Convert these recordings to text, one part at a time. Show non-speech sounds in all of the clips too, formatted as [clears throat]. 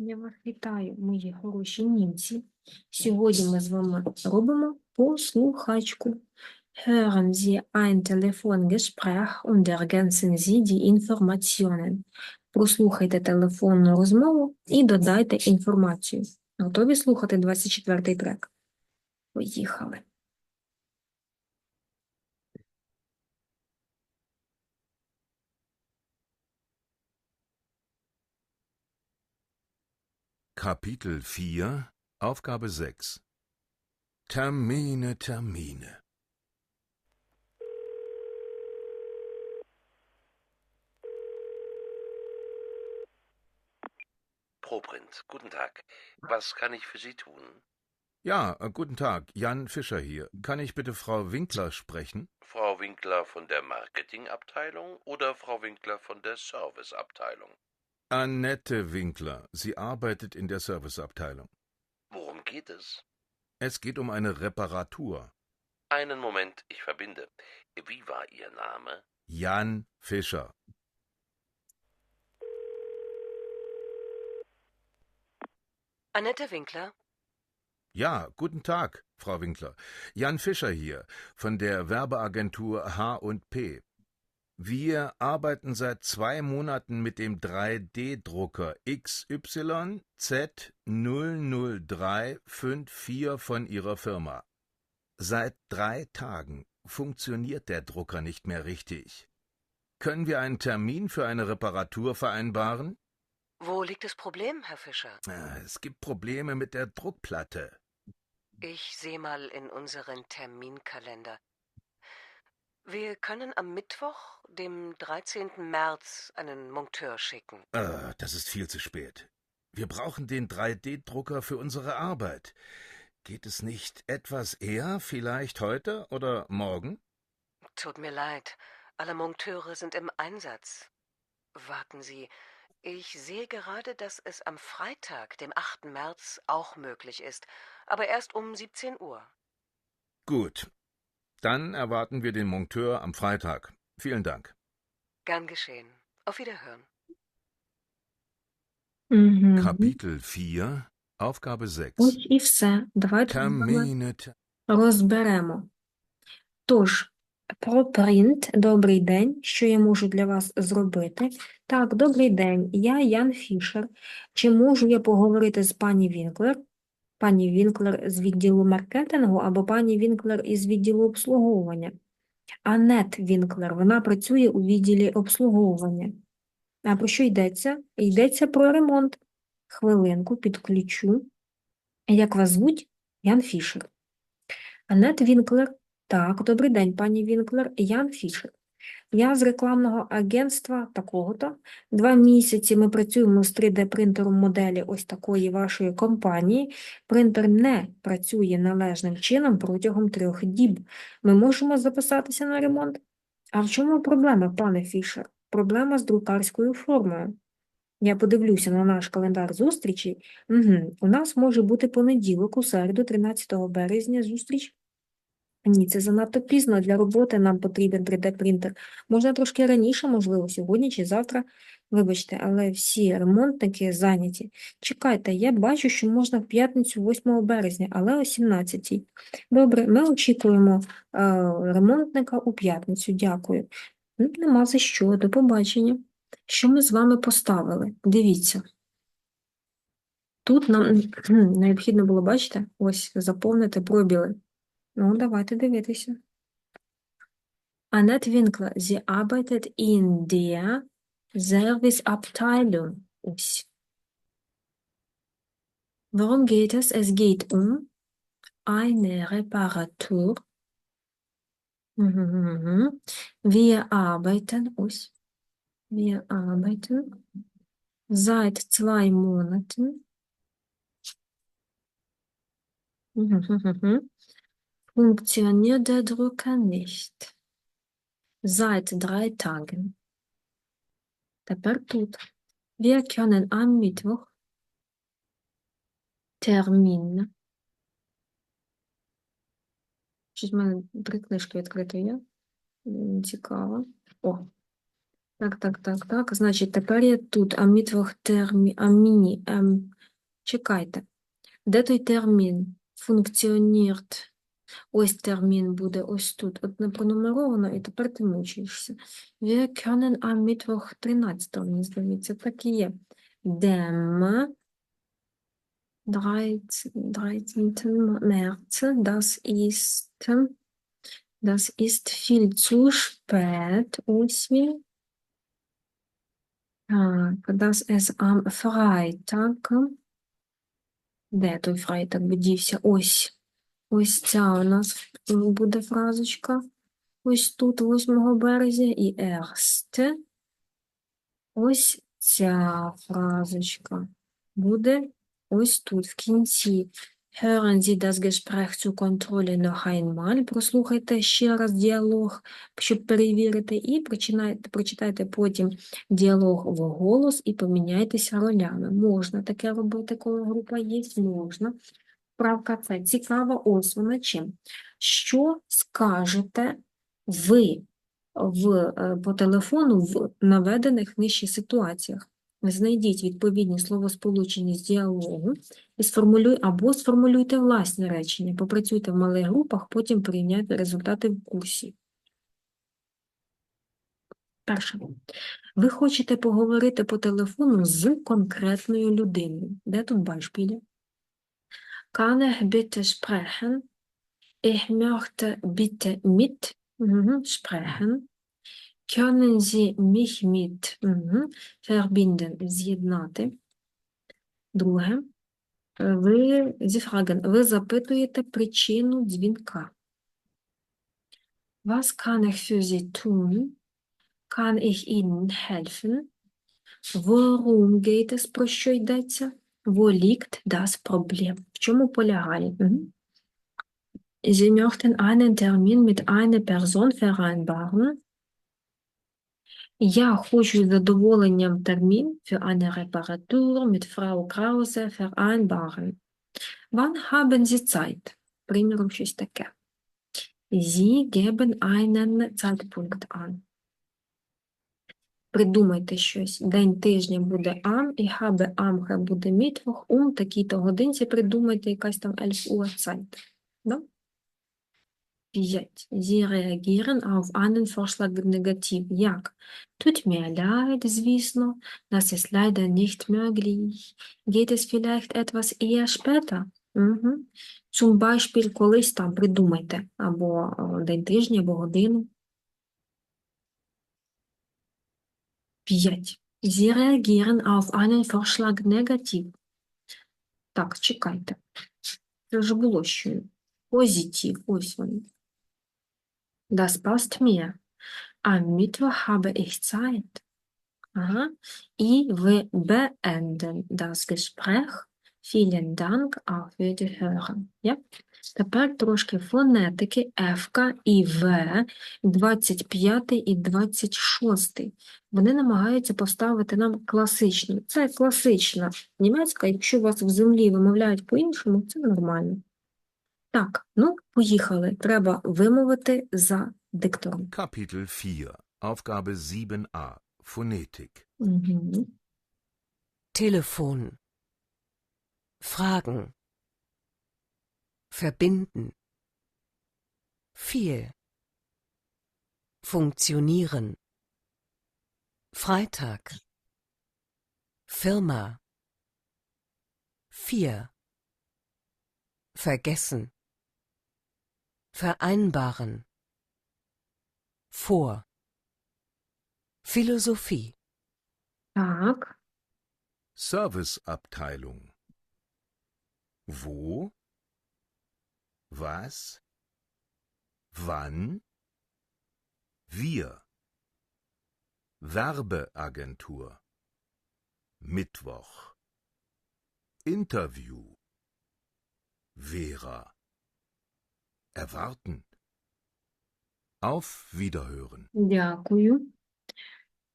Я вас вітаю, мої хороші німці. Сьогодні ми з вами робимо послухачку. Hören Sie ein Telefongespräch und ergänzen Sie die Informationen. Прослухайте телефонну розмову і додайте інформацію. Готові слухати 24-й трек? Поїхали. Kapitel 4, Aufgabe 6 Termine, Termine. Probrinz, guten Tag. Was kann ich für Sie tun? Ja, äh, guten Tag, Jan Fischer hier. Kann ich bitte Frau Winkler sprechen? Frau Winkler von der Marketingabteilung oder Frau Winkler von der Serviceabteilung? Annette Winkler. Sie arbeitet in der Serviceabteilung. Worum geht es? Es geht um eine Reparatur. Einen Moment, ich verbinde. Wie war Ihr Name? Jan Fischer. Annette Winkler? Ja, guten Tag, Frau Winkler. Jan Fischer hier von der Werbeagentur H&P. Wir arbeiten seit zwei Monaten mit dem 3D-Drucker XYZ00354 von Ihrer Firma. Seit drei Tagen funktioniert der Drucker nicht mehr richtig. Können wir einen Termin für eine Reparatur vereinbaren? Wo liegt das Problem, Herr Fischer? Äh, Es gibt Probleme mit der Druckplatte. Ich sehe mal in unseren Terminkalender. Wir können am Mittwoch, dem 13. März, einen Monteur schicken. Äh, das ist viel zu spät. Wir brauchen den 3D-Drucker für unsere Arbeit. Geht es nicht etwas eher, vielleicht heute oder morgen? Tut mir leid, alle Monteure sind im Einsatz. Warten Sie, ich sehe gerade, dass es am Freitag, dem 8. März, auch möglich ist, aber erst um 17 Uhr. Gut. Dann erwarten wir den Monteur am Freitag. Vielen Dank. Gern geschehen. Auf Wiederhören. Угу. Kapitel 4, Aufgabe 6. Ось і все. Давайте Termine, розберемо. Тож, про принт, добрий день, що я можу для вас зробити? Так, добрий день, я Ян Фішер. Чи можу я поговорити з пані Вінклер? Пані Вінклер з відділу маркетингу або пані Вінклер із відділу обслуговування? Анет Вінклер, вона працює у відділі обслуговування. А про що йдеться? Йдеться про ремонт. Хвилинку, підключу. Як вас звуть? Ян Фішер. Анет Вінклер. Так, добрий день, пані Вінклер. Ян Фішер. Я з рекламного агентства такого-то. Два місяці ми працюємо з 3D-принтером моделі ось такої вашої компанії. Принтер не працює належним чином протягом трьох діб. Ми можемо записатися на ремонт? А в чому проблема, пане Фішер? Проблема з друкарською формою. Я подивлюся на наш календар зустрічей. Угу. У нас може бути понеділок, у середу, 13 березня, зустріч. Ні, це занадто пізно для роботи нам потрібен 3D-принтер. Можна трошки раніше, можливо, сьогодні чи завтра. Вибачте, але всі ремонтники зайняті. Чекайте, я бачу, що можна в п'ятницю 8 березня, але о 17 й Добре, ми очікуємо е, ремонтника у п'ятницю. Дякую. Ну, Нема за що. До побачення. Що ми з вами поставили? Дивіться. Тут нам [clears throat] необхідно було, бачите, ось заповнити пробіли. Ну, давайте дивитися. Annette Winkler, sie arbeitet in der Serviceabteilung. Ось. Worum geht es? Es geht um eine Reparatur. Mhm, mhm, mhm. Wir arbeiten, ось. Wir arbeiten seit zwei Monaten. Funktioniert der Drucker nicht. Seit drei Tagen. Тепер тут. Wir können am Mittwoch Termin. Щось в мене три книжки відкрито є. Цікаво. О. Так, так, так, так. Значить, тепер я тут, а мітвох термі, а ем, чекайте. Де той термін? Функціонірт. Ось термін буде ось тут. От не пронумеровано, і тепер ти мучаєшся. Wir können am Mittwoch 13, мені здається, так і є. Dem 13. 13. März, das ist, das ist viel zu spät, ось він. Так, das ist am Freitag. Де той Freitag подівся? Ось. Ось ця у нас буде фразочка. Ось тут, 8 березня, і erste. Ось ця фразочка буде ось тут, в кінці. Hören Sie das Gespräch zur Kontrolle noch einmal. Прослухайте ще раз діалог, щоб перевірити, і прочитайте потім діалог вголос і поміняйтеся ролями. Можна таке робити, коли група є, можна. Правка це цікава, ось вона чим. Що скажете ви в, е, по телефону в наведених нижче ситуаціях? Знайдіть відповідні словосполучення з діалогу і сформулюй або сформулюйте власні речення. Попрацюйте в малих групах, потім порівняйте результати в курсі. Перше. Ви хочете поговорити по телефону з конкретною людиною. Де тут Beispiele? Kann ich bitte sprechen? Ich möchte bitte mit mhm, sprechen. Können Sie mich mit mhm, verbinden, з'єднати. Друге. Е, Ви зі Fragen, ви запитуєте причину дзвінка. Was kann ich für Sie tun? Kann ich Ihnen helfen? Worum geht es, про що йдеться? Wo liegt das Problem? В чому полягає? Мгм. Sie möchten einen Termin mit einer Person vereinbaren. Я хочу з задоволенням термін für eine Reparatur mit Frau Krause vereinbaren. Wann haben Sie Zeit? Приміром, щось таке. Sie geben einen Zeitpunkt an. Придумайте щось. День тижня буде am, і am, хай буде Mittwoch, um такій-то годинці придумайте якась там 11 Uhr Zeit. Да? П'ять. Sie reagieren auf einen Vorschlag negativ. Як? Tut mir звісно. Das ist leider nicht möglich. Geht es vielleicht etwas eher später? Угу. Zum Beispiel колись там придумайте. Або е, день тижня, або годину. П'ять. Sie reagieren auf einen Vorschlag negativ. Так, чекайте. Це вже було що. Позитив. Ось він. Das passt mir. Am Mittwoch habe ich Zeit. Ага. І ви beenden das Gespräch. Vielen Dank auf Wiederhören. Ja? Тепер трошки фонетики F і В, 25 і 26. Вони намагаються поставити нам класичну. Це класична німецька, якщо вас в землі вимовляють по-іншому, це нормально. Так, ну, поїхали. Треба вимовити за диктором. Kapitel 4, Aufgabe 7a, Phonetik. Угу. Telefon. Fragen. verbinden. Viel. Funktionieren. Freitag. Firma. Vier. Vergessen. Vereinbaren. Vor. Philosophie. Tag. Serviceabteilung. Wo? Was? Wann? Wir. Werbeagentur. Mittwoch. Interview. Vera. Erwarten. Auf Wiederhören. дякую.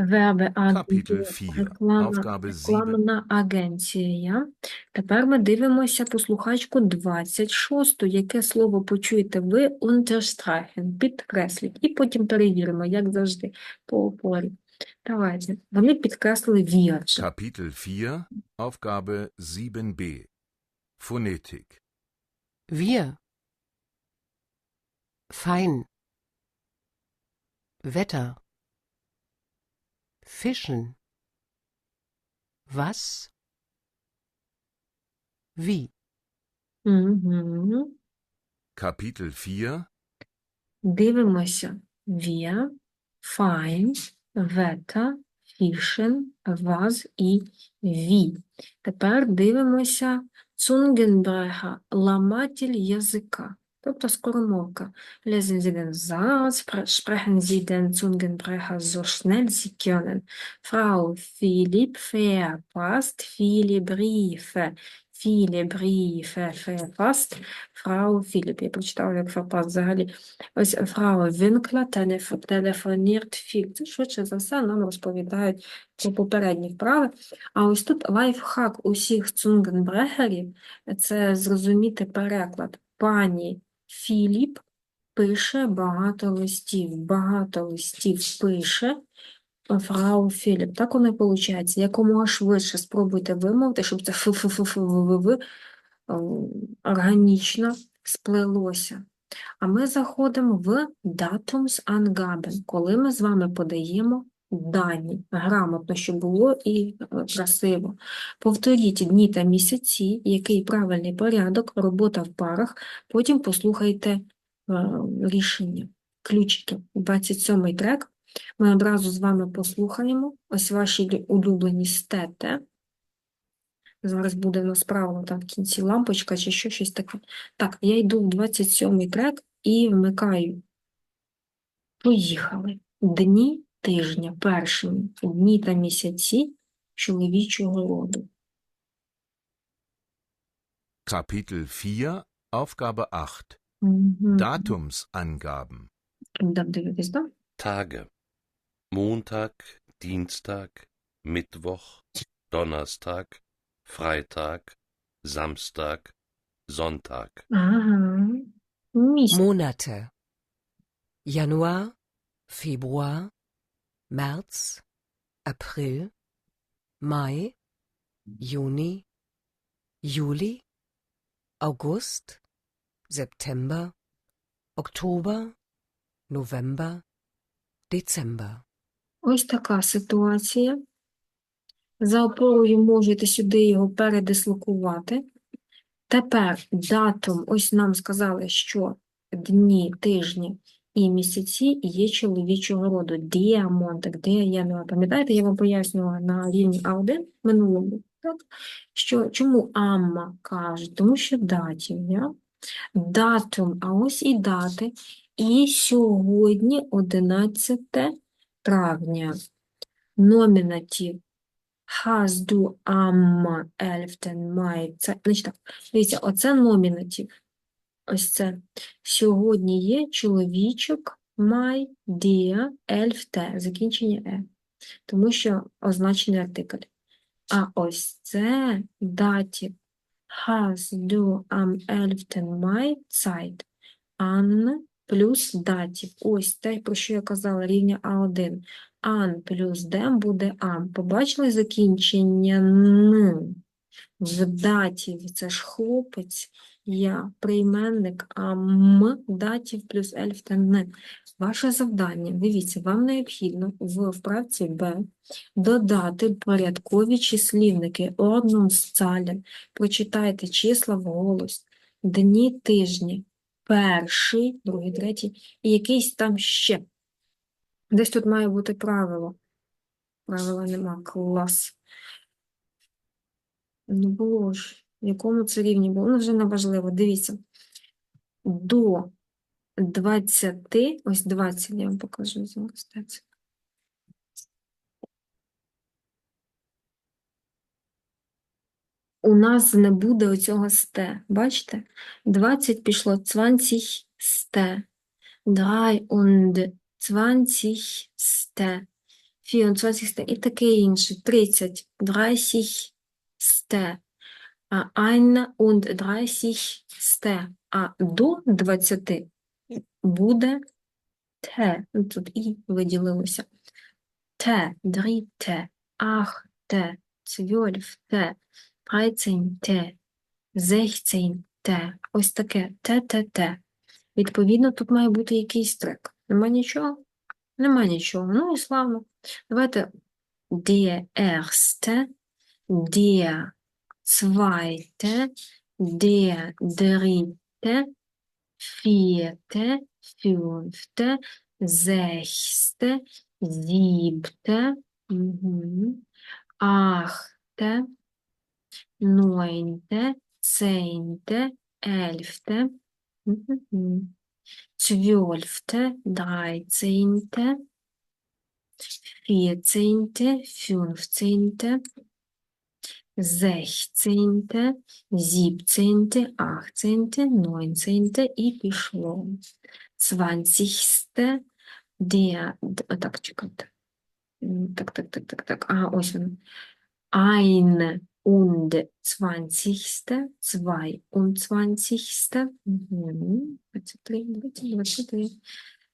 Верби Kapitel 4, Aufgabe 7. рекламна агенція. Тепер ми дивимося по слухачку 26, яке слово почуєте ви unterstreichen, підкресліть, і потім перевіримо, як завжди, по опорі. Давайте. Вони підкреслили вірш. Kapitel 4, Aufgabe 7b. Phonetik. Wir. Fein. Wetter. Fischen. Was? Wie? Угу. Kapitel 4, Дивимося. Wir, fein, Wetter, fischen, was і wie. Тепер дивимося Zungenbrecher, ламатель язика, тобто скоромовка. Lesen Sie den Satz, spre- sprechen Sie den Zungenbrecher so schnell Sie können. Frau Philipp verpasst viele Briefe. Viele Briefe verfasst. Frau Philipp. Я прочитала, як verpasst взагалі. Ось фрау Вінкла телеф... телефонірт фік. Це швидше за все нам розповідають про попередні вправи. А ось тут лайфхак усіх цунгенбрегерів – це зрозуміти переклад. Пані Філіп пише багато листів. Багато листів пише фрау Філіп. Так воно і виходить. Якомога швидше спробуйте вимовити, щоб це органічно сплелося. А ми заходимо в Datumsangaben, коли ми з вами подаємо дані грамотно, щоб було і е, красиво. Повторіть дні та місяці, який правильний порядок, робота в парах, потім послухайте е, рішення. Ключики. 27-й трек. Ми одразу з вами послухаємо. Ось ваші улюблені стете. Зараз буде в нас правило там в кінці лампочка чи що, щось таке. Так, я йду в 27-й трек і вмикаю. Поїхали. Дні тижня першими, дні та місяці чоловічого роду. Kapitel 4, Aufgabe 8. Мгм. Datumsangaben. Будемо дивитись, так? Tage. Montag, Dienstag, Mittwoch, Donnerstag, Freitag, Samstag, Sonntag. Ага. Місяць. Monate. Januar, Februar, März, April, Mai, Juni, Juli, August, September, Oktober, November, Dezember. Ось така ситуація. За опорою можете сюди його передислокувати. Тепер датум, ось нам сказали, що дні, тижні і місяці є чоловічого роду. Діамонтик, де я пам'ятаєте, я вам пояснювала на рівні А1 минулому, так? що чому Амма каже? Тому що датів, я? Датум, а ось і дати. І сьогодні 11 травня. Номінатив. Hast du am 11. Mai? Це, значить так, дивіться, оце номінатив. Ось це. Сьогодні є чоловічок май, дія, ельфте, закінчення е. Тому що означений артикль. А ось це датів. Hast du am 11. Mai Zeit? An плюс датів. Ось те, про що я казала, рівня А1. Ан плюс дем буде ам. Побачили закінчення н? В датів це ж хлопець, я прийменник, а м датів плюс ельф та. Ваше завдання, дивіться, вам необхідно в вправці Б додати порядкові числівники Ordnungszahlen. Прочитайте числа вголос, дні тижні, перший, другий, третій, і якийсь там ще. Десь тут має бути правило. Правила нема. Клас. Ну було. В якому це рівні було? Ну, вже не важливо. Дивіться. До 20, ось 20, я вам покажу зараз. У нас не буде оцього сте. Бачите? 20 пішло 20 сте. 23 сте. 24 сте. І таке інше. 30. 30 сте. А 31 сте. А до 20 буде те. Ну, Тут і виділилося. elfte, dritte, achte, zwölfte, dreizehnte, sechzehnте. Ось таке те-те-те. Відповідно, тут має бути якийсь трек. Нема нічого? Нема нічого. Ну і славно. Давайте der erste, der zweite, der dritte, vierte, fünfte, sechste, siebte, mhm, achte, neunte, zehnte, elfte, mhm, zwölfte, dreizehnte, vierzehnte, fünfzehnte, sechzehnte, siebzehnte, achtzehnte, neunzehnte і пішло. Zwanzigste, der, д- так, чекайте. М, Так, так, так, так, так, ага, ось він. Ein und zwanzigste, zweiundzwanzigste, mhm, 23, 23,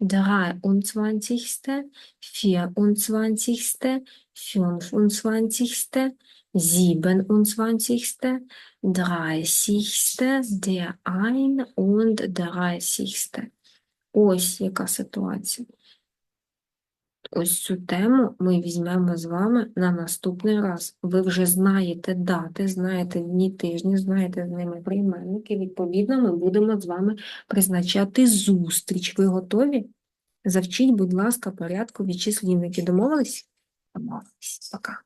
dreiundzwanzigste, vierundzwanzigste, fünfundzwanzigste, siebenundzwanzigste, dreißigste, der einunddreißigste. Ось яка ситуація. Ось цю тему ми візьмемо з вами на наступний раз. Ви вже знаєте дати, знаєте дні тижні, знаєте з ними прийменники. Відповідно, ми будемо з вами призначати зустріч. Ви готові? Завчіть, будь ласка, порядку числівники. Домовились? Домовились. Пока.